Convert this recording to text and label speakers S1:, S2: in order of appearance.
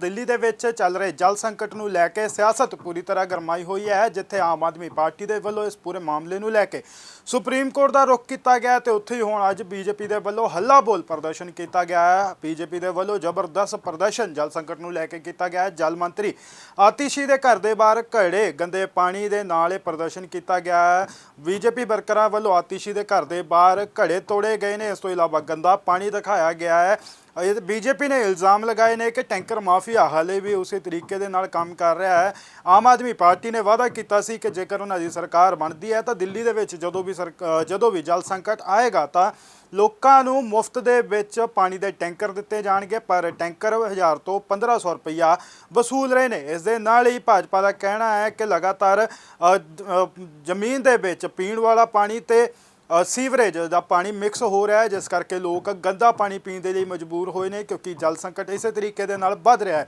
S1: ਦਿੱਲੀ ਦੇ ਵਿੱਚ ਚੱਲ ਰਹੇ ਜਲ ਸੰਕਟ ਨੂੰ ਲੈ ਕੇ ਸਿਆਸਤ ਪੂਰੀ ਤਰ੍ਹਾਂ ਗਰਮਾਈ ਹੋਈ ਹੈ, ਜਿੱਥੇ ਆਮ ਆਦਮੀ ਪਾਰਟੀ ਦੇ ਵੱਲੋਂ ਇਸ ਪੂਰੇ ਮਾਮਲੇ ਨੂੰ ਲੈ ਕੇ ਸੁਪਰੀਮ ਕੋਰਟ ਦਾ ਰੁਖ ਕੀਤਾ ਗਿਆ ਤੇ ਉੱਥੇ ਹੀ ਹੁਣ ਅੱਜ ਬੀਜੇਪੀ ਦੇ ਵੱਲੋਂ ਹੱਲਾ ਬੋਲ ਪ੍ਰਦਰਸ਼ਨ ਕੀਤਾ ਗਿਆ ਹੈ। ਬੀਜੇਪੀ ਦੇ ਵੱਲੋਂ ਜ਼ਬਰਦਸਤ ਪ੍ਰਦਰਸ਼ਨ ਜਲ ਸੰਕਟ ਨੂੰ ਲੈ ਕੇ ਕੀਤਾ ਗਿਆ ਹੈ। ਜਲ ਮੰਤਰੀ ਆਤਿਸ਼ੀ ਦੇ ਘਰ ਦੇ ਬਾਹਰ ਘੜੇ ਗੰਦੇ ਪਾਣੀ ਦੇ ਨਾਲ ਇਹ ਪ੍ਰਦਰਸ਼ਨ ਕੀਤਾ ਗਿਆ ਹੈ। ਬੀਜੇਪੀ ਵਰਕਰਾਂ ਵੱਲੋਂ ਆਤਿਸ਼ੀ ਦੇ ਘਰ ਦੇ ਬਾਹਰ ਘੜੇ ਤੋੜੇ ਗਏ ਨੇ। ਇਸ ਤੋਂ ਇਲਾਵਾ ਗੰਦਾ ਪਾਣੀ ਦਿਖਾਇਆ ਗਿਆ ਹੈ। ਇਹ ਬੀਜੇਪੀ ਨੇ ਇਲਜ਼ਾਮ ਲਗਾਏ ਨੇ ਕਿ ਟੈਂਕਰ ਮਾਫੀਆ ਹਾਲੇ ਵੀ ਉਸੇ ਤਰੀਕੇ ਦੇ ਨਾਲ ਕੰਮ ਕਰ ਰਿਹਾ ਹੈ। ਆਮ ਆਦਮੀ ਪਾਰਟੀ ਨੇ ਵਾਅਦਾ ਕੀਤਾ ਸੀ ਕਿ ਜੇਕਰ ਉਹਨਾਂ ਦੀ ਸਰਕਾਰ ਬਣਦੀ ਹੈ ਤਾਂ ਦਿੱਲੀ ਦੇ ਵਿੱਚ ਜਦੋਂ ਵੀ ਸਰਕ- ਜਦੋਂ ਵੀ ਜਲ ਸੰਕਟ ਆਏਗਾ ਤਾਂ ਲੋਕਾਂ ਨੂੰ ਮੁਫਤ ਦੇ ਵਿੱਚ ਪਾਣੀ ਦੇ ਟੈਂਕਰ ਦਿੱਤੇ ਜਾਣਗੇ, ਪਰ ਟੈਂਕਰ 1000 ਤੋਂ 1500 ਰੁਪਈਆ ਵਸੂਲ ਰਹੇ ਨੇ। ਇਸ ਦੇ ਨਾਲ ਹੀ ਭਾਜਪਾ ਦਾ ਕਹਿਣਾ ਹੈ ਕਿ ਲਗਾਤਾਰ ਜ਼ਮੀਨ ਦੇ ਵਿੱਚ ਪੀਣ ਵਾਲਾ ਪਾਣੀ ਤੇ ਸੀਵਰੇਜ ਦਾ ਪਾਣੀ ਮਿਕਸ ਹੋ ਰਿਹਾ ਹੈ, ਜਿਸ ਕਰਕੇ ਲੋਕ ਗੰਦਾ ਪਾਣੀ ਪੀਣ ਦੇ ਲਈ ਮਜਬੂਰ ਹੋਏ ਨੇ, ਕਿਉਂਕਿ ਜਲ ਸੰਕਟ ਇਸੇ ਤਰੀਕੇ ਦੇ ਨਾਲ ਵੱਧ ਰਿਹਾ ਹੈ।